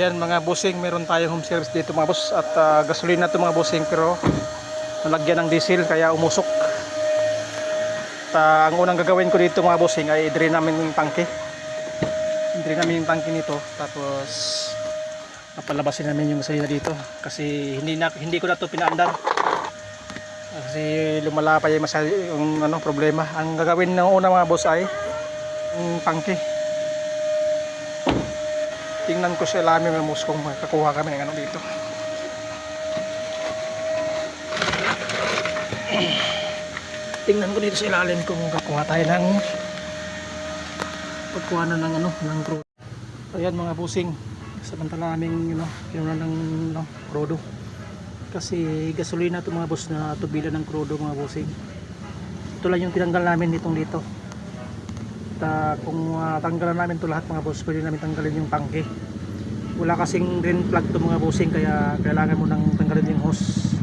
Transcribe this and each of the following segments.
Ayan mga bossing, meron tayong home service dito mga boss at ah, gasolina to mga bossing pero nalagyan ng diesel kaya umusok. At ah, ang unang gagawin ko dito mga bossing ay i-drain namin yung tangke. I-drain namin yung tangke nito tapos papalabasin namin yung gasolina dito kasi hindi na hindi ko na to pinaandar. Kasi lumala pa yung masyado yung ano problema. Ang gagawin ng una mga boss ay yung tangke tingnan ko sa ilalim ng mus kung makakuha kami ng ano dito. Tingnan ko dito sa ilalim kung makakuha tayo ng pagkuha na ng ano ng crude ayan mga pusing samantala naming you know, kinuha ng no, crudo kasi gasolina to mga boss na tubilan ng crudo mga busing. Ito lang yung tinanggal namin ditong dito ah, kung uh, tanggalan namin to lahat mga boss pwede namin tanggalin yung tangke. Wala kasing drain plug to mga bossing kaya kailangan mo nang tanggalin yung hose.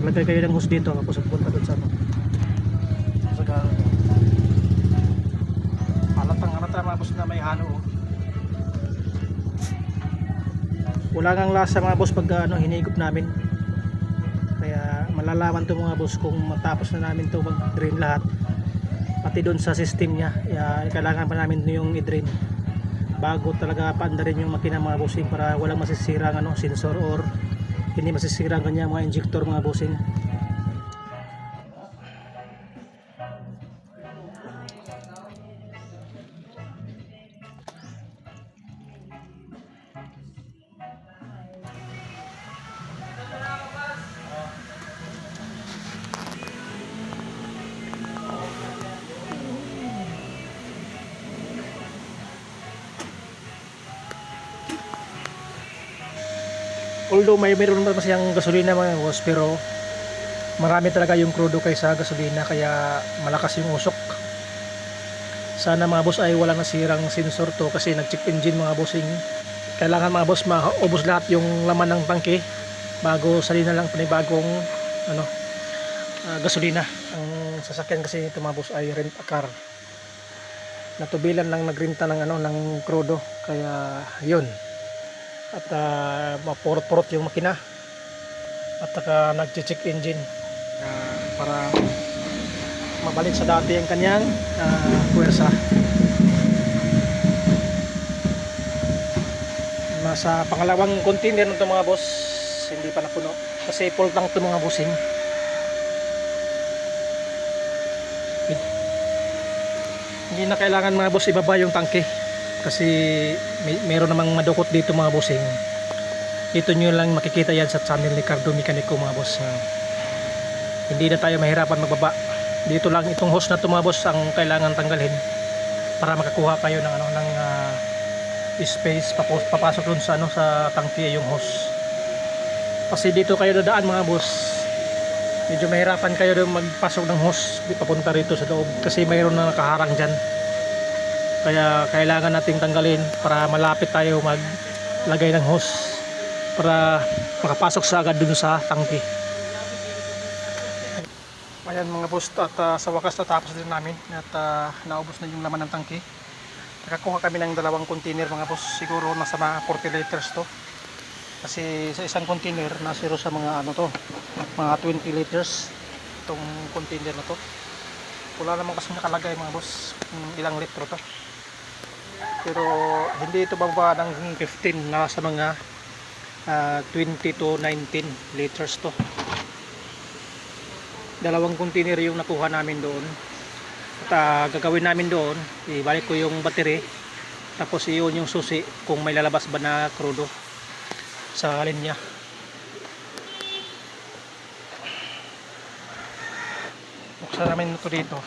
Maglagay kayo ng hose dito tapos punta doon sa sa garo halatang halata mga boss na may halo oh. wala ngang lasa mga boss pag ano, hinigop namin. Kaya malalaman to mga boss kung matapos na namin to mag drain lahat pati doon sa system niya. Kaya kailangan pa namin yung i-drain. Bago talaga paandarin yung makina mga bossing para walang masisira ang ano, sensor or hindi masisira ang kanya mga injector mga bossing although may meron naman siyang gasolina mga boss pero marami talaga yung crudo kaysa gasolina kaya malakas yung usok. Sana mga boss ay walang nasirang sensor to kasi nag check engine mga bossing. Kailangan mga boss maubos lahat yung laman ng tangke bago sali na lang panibagong ano ah, gasolina ang sasakyan kasi ito mga boss ay rent a car. Natubilan lang nagrenta ng ano ng crudo kaya yun at uh, mapurot-purot yung makina. At saka nag-check engine. Ah, para mabalik sa dati ang kanyang uh, puwersa. Nasa pangalawang container nito mga boss. Hindi pa napuno. Kasi full tank to mga bossing. Hindi na kailangan mga boss ibaba yung tangke kasi may, meron namang madukot dito mga bossing dito nyo lang makikita yan sa channel ni Cardo Mecanico mga boss Ah, hindi na tayo mahirapan magbaba. Dito lang itong hose na to mga boss ang kailangan tanggalin para makakuha kayo ng ano ng ah, space papos, papasok dun sa ano sa tangke yung hose kasi dito kayo dadaan mga boss. Medyo mahirapan kayo magpasok ng hose papunta rito sa loob. Kasi mayroon na nakaharang dyan kaya kailangan nating tanggalin para malapit tayo maglagay ng hose para makapasok sa agad dun sa tangke ayan mga boss at ah, sa wakas natapos din namin at ah, naubos na yung laman ng tangke nakakuha kami ng dalawang container mga boss. Siguro nasa mga 40 liters to. Kasi sa isang container nasiro sa mga ano to mga 20 liters itong container na to. Wala naman kasi nakalagay mga boss ilang litro to pero hindi ito bababa ng 15 nasa mga ah, 20 to 19 liters to. Dalawang container yung nakuha namin doon. At ah, gagawin namin doon ibalik ko yung battery tapos iyon yung susi kung may lalabas ba na crudo sa linya. Buksan namin ito dito.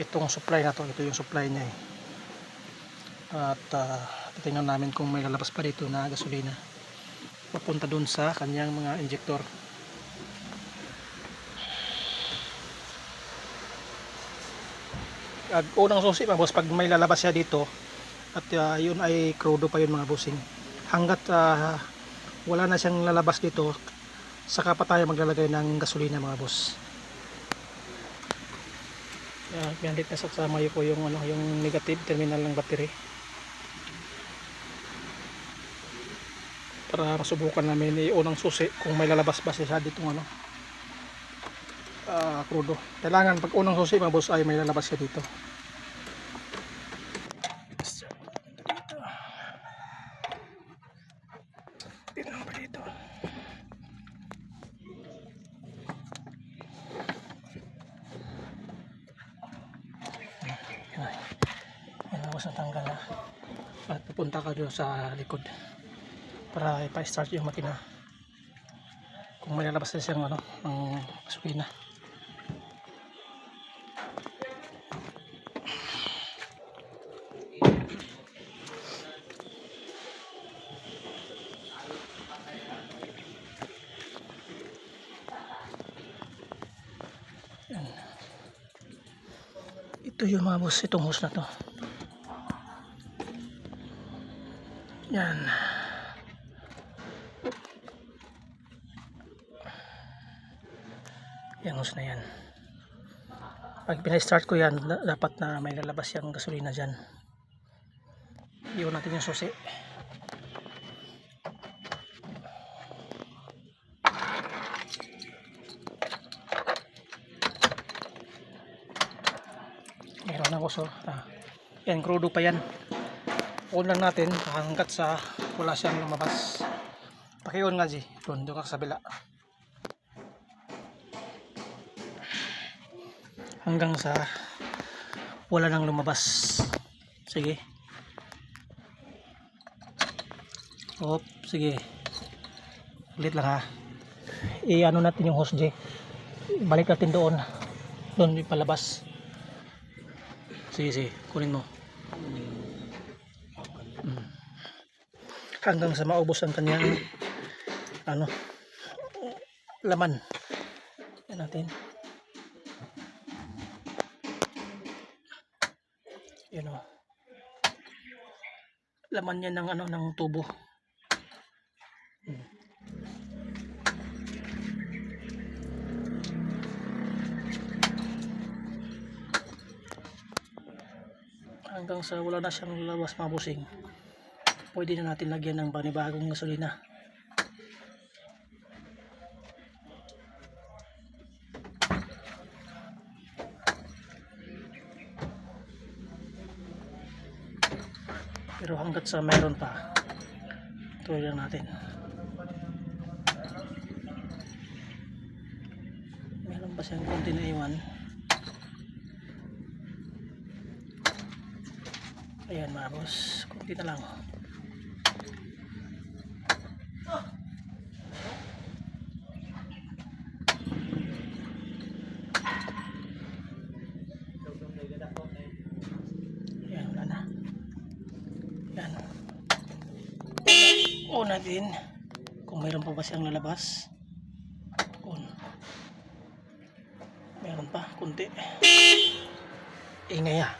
Itong supply na to ito yung supply niya eh. At uh, titingnan namin kung may lalabas pa dito na gasolina. Papunta dun sa kanyang mga injector. At unang susi mga boss pag may lalabas siya dito at uh, yun ay crudo pa yun mga bossing. Hanggat uh, wala na siyang lalabas dito saka pa tayo maglalagay ng gasolina mga boss. Uh, pinandit na sa sama po yung, ano, yung negative terminal ng battery para masubukan namin iunang susi kung may lalabas ba siya ditong ano ah krudo kailangan pag unang susi mga boss ay may lalabas siya dito Tignan pa dito. Yan. Yan ako sa tanggal na. At pupunta ka doon sa likod para ipa-start yung makina. Kung may lalabas na siyang ano, ang gasolina. Ito yung mga boss, itong hose na to. Yan. Yan hose na yan. Pag pinay-start ko yan, da- dapat na may lalabas yung gasolina dyan. Iwan natin yung susi. Meron ako so. Ah. Yan, crudo pa yan. On lang natin hanggat sa wala siyang lumabas. Paki-on nga, G. Doon, doon ka sa bila. Hanggang sa wala nang lumabas. Sige. Op, sige. Ulit lang ha. I-ano natin yung hose, G. Balik natin doon. Doon palabas. Sige, sige. Kunin mo. Mm. Hanggang sa maubos ang kanyang ano laman. Yan natin. Yan o. Laman niya ng ano ng tubo. Mm. hanggang sa wala na siyang labas mga busing pwede na natin lagyan ng panibagong gasolina pero hanggat sa meron pa tuloy lang natin. Meron pa siyang konti na iwan? Ayan mga boss, kunti na lang. Ayan, wala na. Ayan. On natin kung mayroon pa ba siyang lalabas. On. Meron pa, kunti. Ingay ah.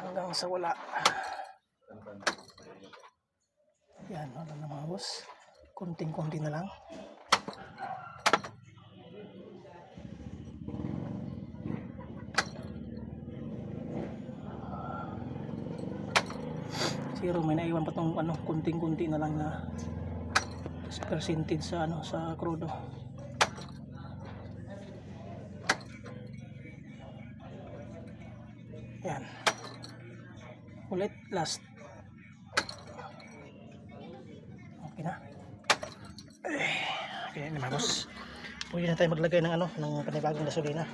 hanggang sa wala. Yan, wala na mga boss. Kunting-kunti na lang. Zero, may naiwan pa tong ano, kunting-kunti na lang na percentage sa ano sa crudo. Yan ulit last na mga boss. Pwede na tayo maglagay ng ano ng panibagong gasolina.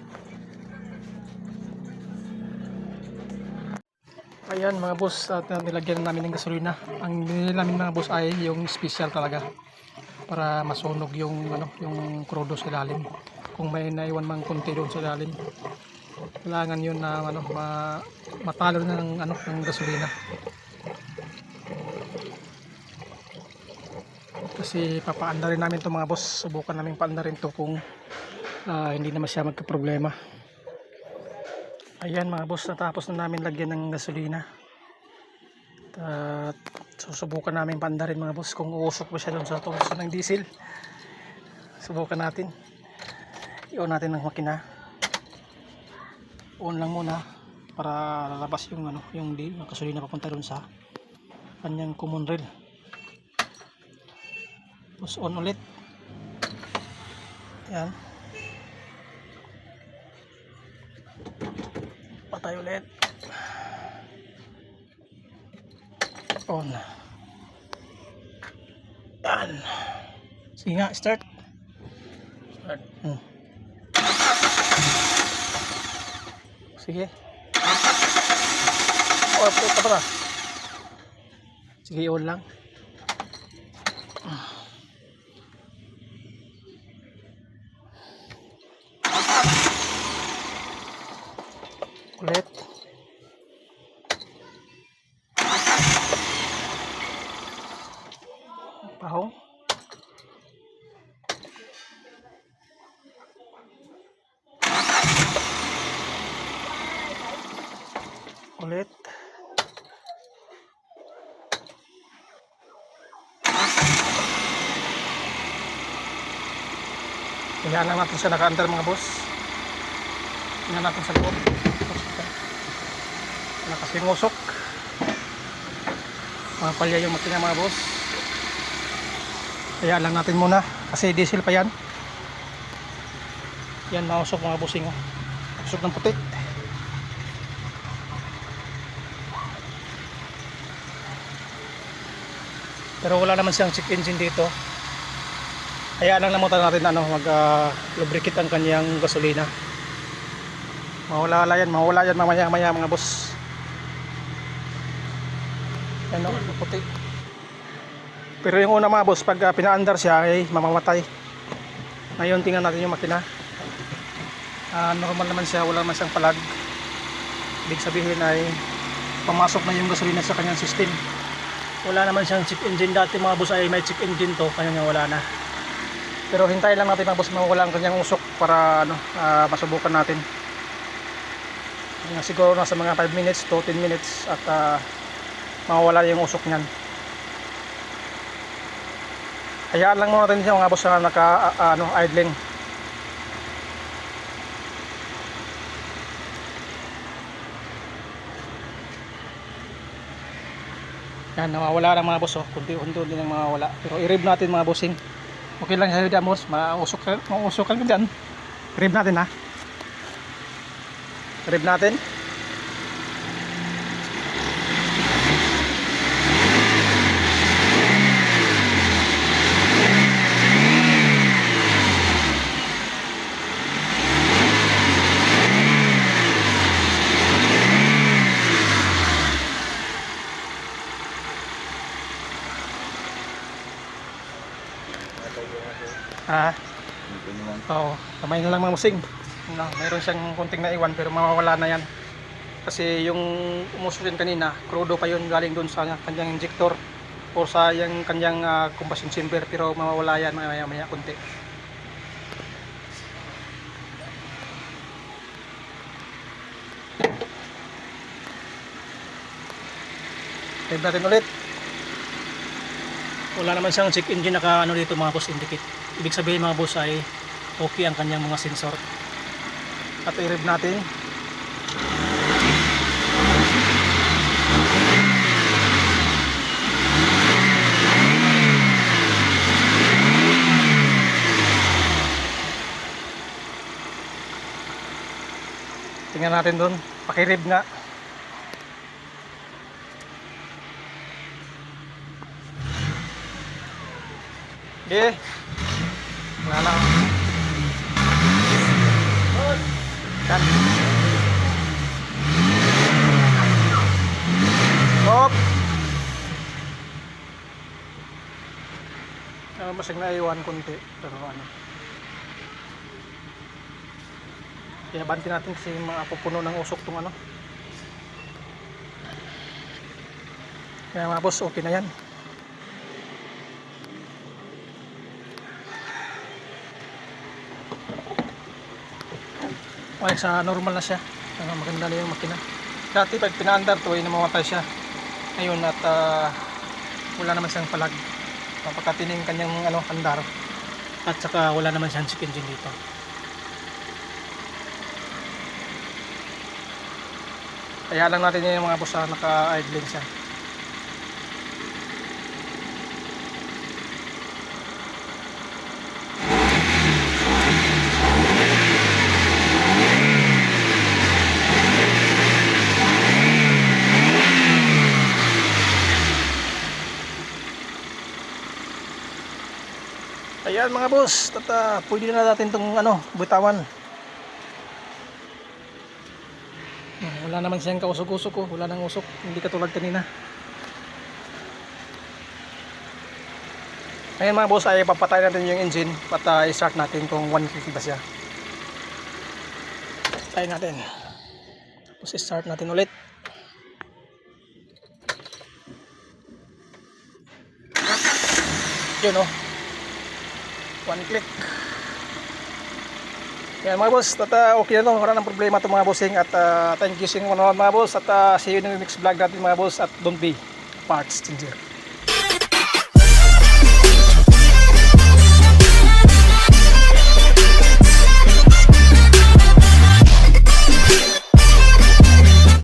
Ayan mga boss at uh, nilagyan na namin ng gasolina. Ang nilagyan mga boss ay yung special talaga para masunog yung ano yung crudo sa ilalim. Kung may naiwan mang konti doon sa ilalim kailangan yun na ano ma, matalo na ng ano ng gasolina kasi papaanda rin namin to mga boss subukan namin paanda rin to kung ah, hindi naman siya magka-problema ayan mga boss natapos na namin lagyan ng gasolina At susubukan namin pandarin mga boss kung uusok ba siya doon sa tungso ng diesel. Subukan natin. I-on natin ng makina. On lang muna para lalabas yung ano, yung yung gasolina papunta doon sa kanyang common rail. Tapos on ulit. Yan. Patay ulit. On. Yan. Sige nga, start. Start. Hmm. Sige. Oh, ito pa Sige, on lang. Ulit. Pahong. Ulit. Lang natin siya naka-under mga boss. Tingnan natin sa loob. Wala kasi ngusok. Mga palya yung makina mga boss. Kaya lang natin muna. Kasi diesel pa yan. Yan mausok mga bossing. Oh. Usok ng puti. Pero wala naman siyang check engine dito. Kaya lang namutan natin ano, mag ah, lubricate ang kanyang gasolina. Mawala yan, mawala yan mamaya maya mga boss. Ano, puti. Pero yung una mga boss, pag uh, pinaandar siya ay mamamatay. Ngayon tingnan natin yung makina. Ah, normal naman siya, wala naman siyang palag. Ibig sabihin ay pumasok na yung gasolina sa kanyang system. Wala naman siyang check engine dati mga boss ay may check engine to, kaya nga wala na. Pero hintayin lang natin mga boss mawala ang kanyang usok para ano, ah, masubukan natin. Siguro nasa mga 5 minutes to 10 minutes at ah, mawawala yung usok niyan. Hayaan lang muna natin siya mga boss na naka ah, ano, idling. Yan, nawawala lang mga boss oh. Kunti-unti din ang mawawala. Pero i-rev natin mga bossing. Okay lang sa dyan boss. Mausok mausok ka dyan. Rev natin ha. Rev natin. Ha? Oo, kamay na lang mga musing. No, mayroon siyang konting naiwan pero mawawala na yan. Kasi yung umusok yun kanina, crudo pa yun galing doon sa kanyang injector o sa yung kanyang ah, combustion chamber pero mawawala yan maya maya konti. Try natin ulit. Wala naman siyang check engine naka ano dito mga boss indicate. Ibig sabihin mga boss ay okay ang kanyang mga sensor. At i-rev natin. Tingnan natin doon. Pakirib nga. Okay. Wala na. Yan. Hop. Uh, masig na iwan konti. Pero ano. Kaya banti natin kasi mga pupuno ng usok tong ano. Kaya mga boss, okay na yan. Okay, sa normal na siya. Ano, maganda na yung makina. Dati pag pinaandar to, ay namamatay siya. Ngayon at ah, wala naman siyang palag. Napakatining kanyang ano, andar. At saka wala naman siyang check engine dito. Kaya lang natin yung mga boss na naka-idling siya. Ayan mga boss, tata, pwede na natin itong ano, butawan. Wala naman siyang kausok-usok ko, wala nang usok, hindi katulad kanina. Ayan mga boss, ay papatay natin yung engine at uh, i-start natin kung 150 ba siya. Try natin. Tapos i-start natin ulit. Yun oh. One click. Yan mga boss, at uh, okay na to, wala nang problema to mga bossing at uh, thank you sa inyo mga boss at uh, see you in the next vlog natin mga boss at don't be parts changer.